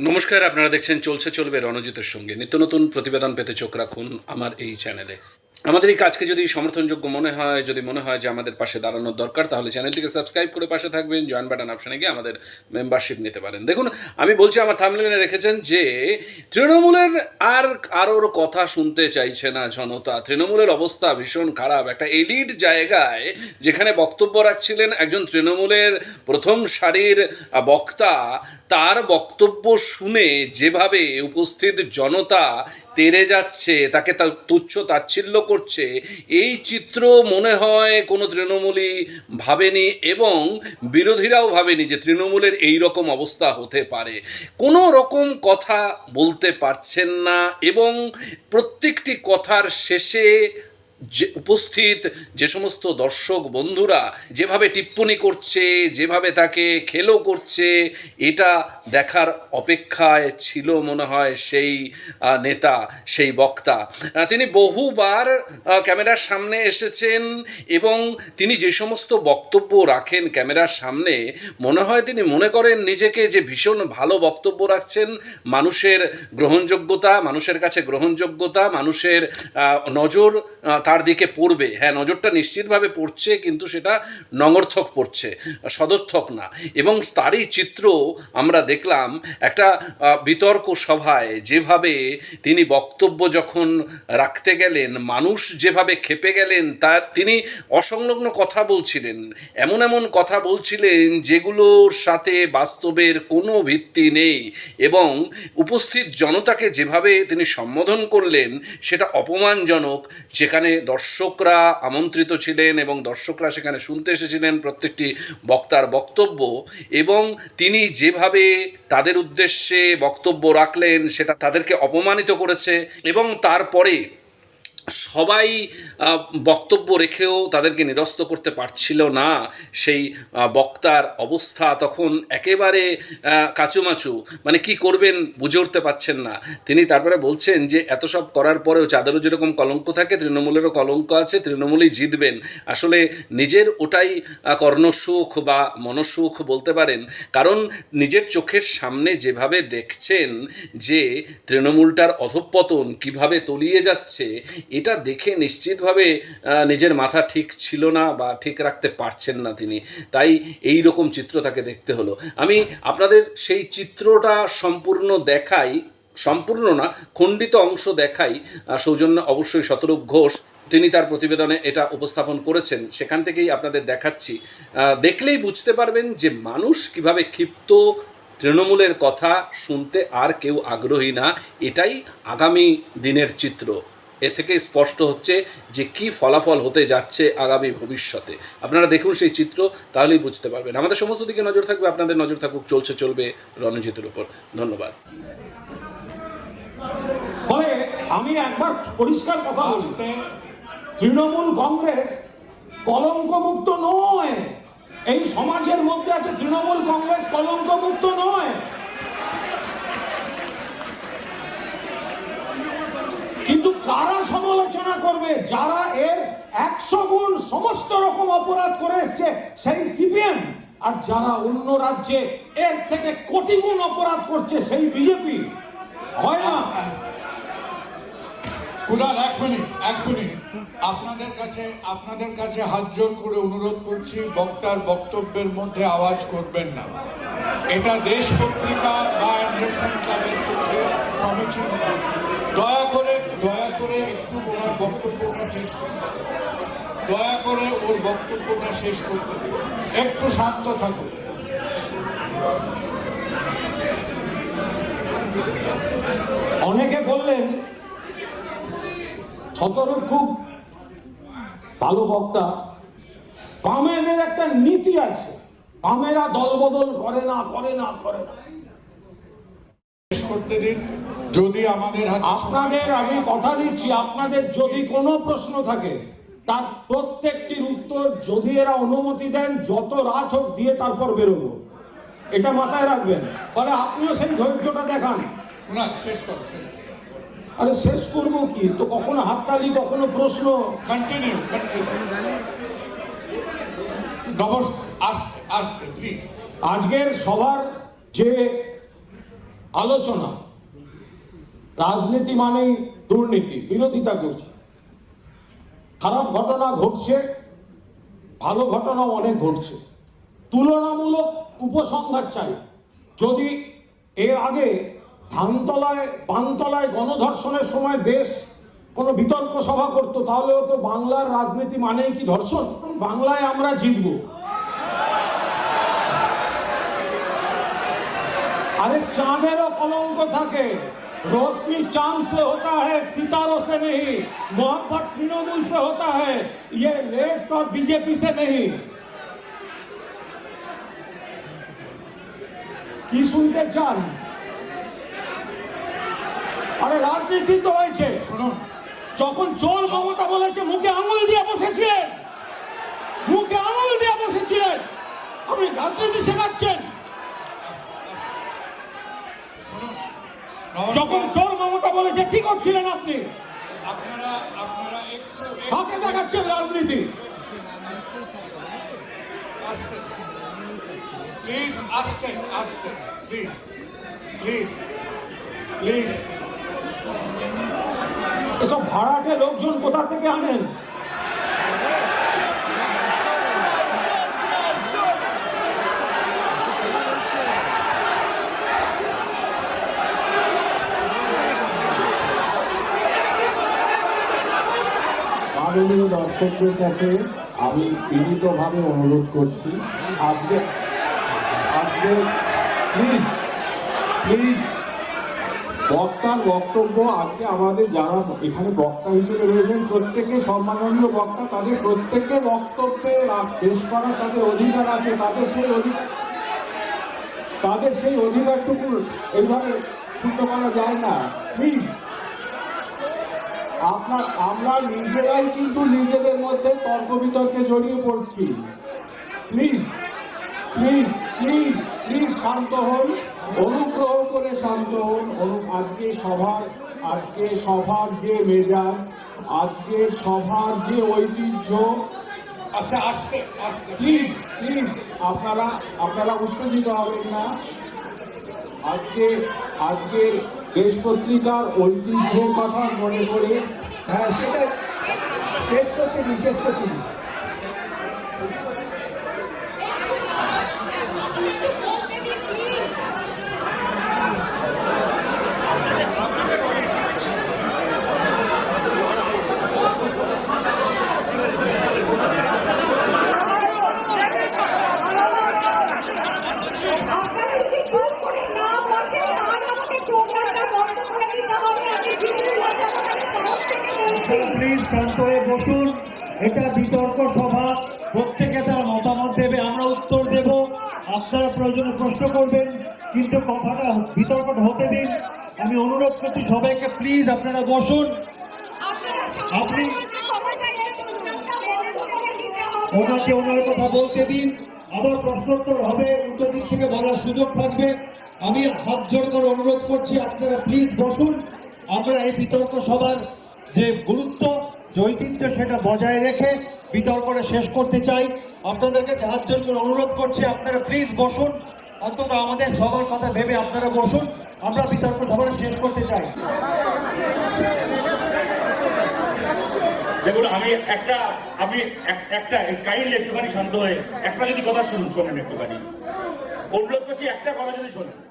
নমস্কার, আপনারা দেখছেন চলছে চলবে রণজিতের সঙ্গে। নিত্য নতুন প্রতিবেদন পেতে চোখ রাখুন আমার এই চ্যানেলে আমাদের এই কাজকে যদি সমর্থনযোগ্য মনে হয়, যদি মনে হয় যে আমাদের পাশে দাঁড়ানোর দরকার, তাহলে চ্যানেলটিকে সাবস্ক্রাইব করে পাশে থাকবেন জয়েন বাটন অপশানে গিয়ে আমাদের মেম্বারশিপ নিতে পারেন। দেখুন, আমি বলছি, আমার থামলেনে রেখেছেন যে, তৃণমূলের আর কারোর কথা শুনতে চাইছে না জনতা। তৃণমূলের অবস্থা ভীষণ খারাপ। একটা এলিট জায়গায় যেখানে বক্তব্য রাখছিলেন একজন তৃণমূলের প্রথম সারির বক্তা তার বক্তব্য শুনে যেভাবে উপস্থিত জনতা তেরে যাচ্ছে, তাকে তা তুচ্ছ তাচ্ছিল্য করছে, এই চিত্র মনে হয় কোনো তৃণমূলই ভাবেনি এবং বিরোধীরাও ভাবেনি যে তৃণমূলের এই রকম অবস্থা হতে পারে। কোনো রকম কথা বলতে পারছেন না এবং প্রত্যেকটি কথার শেষে যে উপস্থিত যে সমস্ত দর্শক বন্ধুরা যেভাবে টিপ্পনি করছে, যেভাবে তাকে খেলো করছে, এটা দেখার অপেক্ষায় ছিল মনে হয় সেই নেতা, সেই বক্তা। তিনি বহুবার ক্যামেরার সামনে এসেছেন এবং তিনি যে সমস্ত বক্তব্য রাখেন ক্যামেরার সামনে, মনে হয় তিনি মনে করেন নিজেকে যে ভীষণ ভালো বক্তব্য রাখছেন, মানুষের গ্রহণযোগ্যতা, মানুষের কাছে গ্রহণযোগ্যতা, মানুষের নজর তার দিকে পড়বে। হ্যাঁ নজরটা নিশ্চিতভাবে পড়ছে, কিন্তু সেটা নঙর্থক পড়ছে, সদর্থক না। এবং তারই চিত্র আমরা দেখলাম একটা বিতর্ক সভায়, যেভাবে তিনি বক্তব্য যখন রাখতে গেলেন, মানুষ যেভাবে খেপে গেলেন, তার তিনি অসংলগ্ন কথা বলছিলেন। এমন এমন কথা বলছিলেন যেগুলোর সাথে বাস্তবের কোনো ভিত্তি নেই এবং উপস্থিত জনতাকে যেভাবে তিনি সম্বোধন করলেন, সেটা অপমানজনক, যেখানে দর্শকরা আমন্ত্রিত ছিলেন এবং দর্শকরা সেখানে শুনতে এসেছিলেন প্রত্যেকটি বক্তার বক্তব্য এবং তিনি যেভাবে তাদের উদ্দেশ্যে বক্তব্য রাখলেন সেটা তাদেরকে অপমানিত করেছে এবং তারপরে সবাই বক্তব্য রেখেও তাদেরকে নিরস্ত করতে পারছিল না। সেই বক্তার অবস্থা তখন একেবারে কাচুমাচু। মানে কি করবেন বুঝে উঠতে পারছেন না। তিনি তারপরে বলছেন যে, এত সব করার পরেও চাঁদেরও যেরকম কলঙ্ক থাকে, তৃণমূলেরও কলঙ্ক আছে, তৃণমূলই জিতবেন। আসলে নিজের ওটাই কর্ণসুখ বা মনসুখ বলতে পারেন। কারণ নিজের চোখের সামনে যেভাবে দেখছেন যে, তৃণমূলটার অধঃপতন কীভাবে তলিয়ে যাচ্ছে এটা দেখে নিশ্চিতভাবে নিজের মাথা ঠিক ছিল না বা ঠিক রাখতে পারছেন না তিনি। তাই এই রকম চিত্র তাকে দেখতে হলো। আমি আপনাদের সেই চিত্রটা সম্পূর্ণ দেখাই, সম্পূর্ণ না, খণ্ডিত অংশ দেখাই। সৌজন্য অবশ্যই শতরূপ ঘোষ, তিনি তার প্রতিবেদনে এটা উপস্থাপন করেছেন। সেখান থেকেই আপনাদের দেখাচ্ছি। দেখলেই বুঝতে পারবেন যে মানুষ কীভাবে ক্ষিপ্ত, তৃণমূলের কথা শুনতে আর কেউ আগ্রহী না। এটাই আগামী দিনের চিত্র। এ থেকে স্পষ্ট হচ্ছে যে কি ফলাফল হতে যাচ্ছে আগামী ভবিষ্যতে। আপনারা দেখুন সেই চিত্র, তাহলেই বুঝতে পারবেন। আমাদের সমস্ত দিকে নজর থাকবে, আপনাদের নজর থাকুক, চলছে, চলবে রণজিতের উপর। ধন্যবাদ। ফলে আমি একবার পরিষ্কার কথা বলতে তৃণমূল কংগ্রেস কলঙ্কমুক্ত নয়। এই সমাজের মধ্যে আছে তৃণমূল কংগ্রেস কলঙ্কমুক্ত নয়। কিন্তু কারা সমালোচনা করবে? যারা এর একশো গুণ সমস্ত রকম অপরাধ করে এসছে, সেই সিপিএম। আর যারা অন্য রাজ্যে এর থেকে কোটি গুণ অপরাধ করছে, সেই বিজেপি। হয় না? কুলাল, এক মিনিট এক মিনিট। আপনাদের কাছে আপনাদের কাছে হাত জোর করে অনুরোধ করছি, বক্তার বক্তব্যের মধ্যে আওয়াজ করবেন না। এটা দেশ পত্রিকা বা অ্যান্ডারসন ক্লাবের পক্ষে নয়। দয়া করে দয়া করে একটু ওনার বক্তব্যটা শেষ করতে দয়া করে ওর বক্তব্যটা শেষ করতে একটু শান্ত থাকুন। অনেকে বললেন সতর্ক খুব ভালো বক্তা। বামেদের একটা নীতি আছে। বামেরা দলবদল করে না করে না করে না। শেষ করতে দিন। যদি আমাদের আপনাদের আমি কথা দিচ্ছি আপনাদের যদি কোনো প্রশ্ন থাকে তার প্রত্যেকটির উত্তর যদি এরা অনুমতি দেন যত রাত হোক দিয়ে তারপর বেরোবো। এটা মাথায় রাখবেন। ফলে আপনিও সেই ধৈর্যটা দেখান। না শেষ করো শেষ আরে শেষ করব কি? তো কখনো হাততালি কখনো প্রশ্ন? কন্টিনিউ আজকের সবার যে আলোচনা রাজনীতি মানেই দুর্নীতি, বিরোধিতা করছে। খারাপ ঘটনা ঘটছে, ভালো ঘটনা অনেক ঘটছে। তুলনামূলক উপসংহার চাই। যদি এর আগে ধানতলায়, বানতলায় গণধর্ষণের সময় দেশ কোনো বিতর্ক সভা করতো, তাহলেও তো বাংলার রাজনীতি মানেই কি ধর্ষণ? বাংলায় আমরা জিতব। আরে চাঁদেরও কলঙ্ক থাকে। रोशनी चांद से होता है सितारों से नहीं मोहब्बत तृणमूल से होता है ये लेफ्ट और बीजेपी से नहीं কি শুনতে চান আরে রাজনীতি তো হয়েছে শুনুন যখন চোর মমতা বলেছে মুখে আঙুল দিয়ে বসেছিলেন মুখে আঙুল দিয়ে বসেছিলেন আপনি রাজনীতি শেখাচ্ছেন যখন চোর মমতা বলেছে কি করছিলেন আপনি? আপনারা আপনারা একটু কাকে দেখাচ্ছেন রাজনীতি। প্লিজ আস্তে আস্তে প্লিজ প্লিজ প্লিজ। এসব ভাড়াটে লোকজন কোথা থেকে আনেন? মাননীয় দর্শকদের কাছে আমি বিনীতভাবে অনুরোধ করছি, আজকে আজকে প্লিজ প্লিজ বক্তার বক্তব্য আজকে আমাদের যারা এখানে বক্তা হিসেবে রয়েছেন প্রত্যেকে সম্মাননীয় বক্তা, তাদের প্রত্যেকের বক্তব্যে পেশ করার তাদের অধিকার আছে, তাদের সেই অধিকার তাদের সেই অধিকারটুকু এইভাবে ক্ষুণ্ণ করা যায় না। প্লিজ আপনার আমরা নিজেরাই কিন্তু নিজেদের মধ্যে তর্ক বিতর্কে জড়িয়ে পড়ছি। প্লিজ প্লিজ প্লিজ প্লিজ শান্ত হন অনুগ্রহ করে শান্ত হন। আজকে সভার আজকে সভার যে মেজাজ আজকে সভার যে ঐতিহ্য আচ্ছা আস্তে আস্তে। প্লিজ প্লিজ আপনারা আপনারা উত্তেজিত হবেন না। আজকে আজকে দেশ পত্রিকার ঐতিহ্যের কথা মনে করে হ্যাঁ সেটা শেষ করতে শেষ করতে দিন আপনারা যদি চুপ করে না বসেন তাহলে আমাকে প্রোগ্রামটা বন্ধ করে দিতে হবে আমি জিনিস আপনাদের তরফ থেকে বলছি প্লিজ শান্ত হয়ে বসুন এটা বিতর্ক সভা প্রত্যেকে তার মতামত দেবে আমরা উত্তর দেব। আপনারা প্রয়োজনে প্রশ্ন করবেন কিন্তু কথাটা বিতর্কটা হতে দিন। আমি অনুরোধ করছি সবাইকে প্লিজ আপনারা বসুন। আপনি ওনাকে ওনার কথা বলতে দিন। আবার প্রশ্নোত্তর হবে উল্টো দিক থেকে বলার সুযোগ থাকবে। আমি হাত জোর করে অনুরোধ করছি আপনারা প্লিজ বসুন। আমরা এই বিতর্ক সভার যে গুরুত্ব যে ঐতিহ্য সেটা বজায় রেখে বিতর্কটা শেষ করতে চাই। আপনাদেরকে জোর করে অনুরোধ করছি, আপনারা প্লিজ বসুন। অন্তত আমাদের সবার কথা ভেবে আপনারা বসুন। আমরা বিতর্ক সভাটা শেষ করতে চাই। দেখুন, আমি একটা, আমি এক- একটা কাইন্ডলি একটুখানি শান্ত হয়ে, একটা যদি কথা শুনুন শোনেন একটুখানি। অনুরোধ করছি, একটা কথা যদি শোনেন।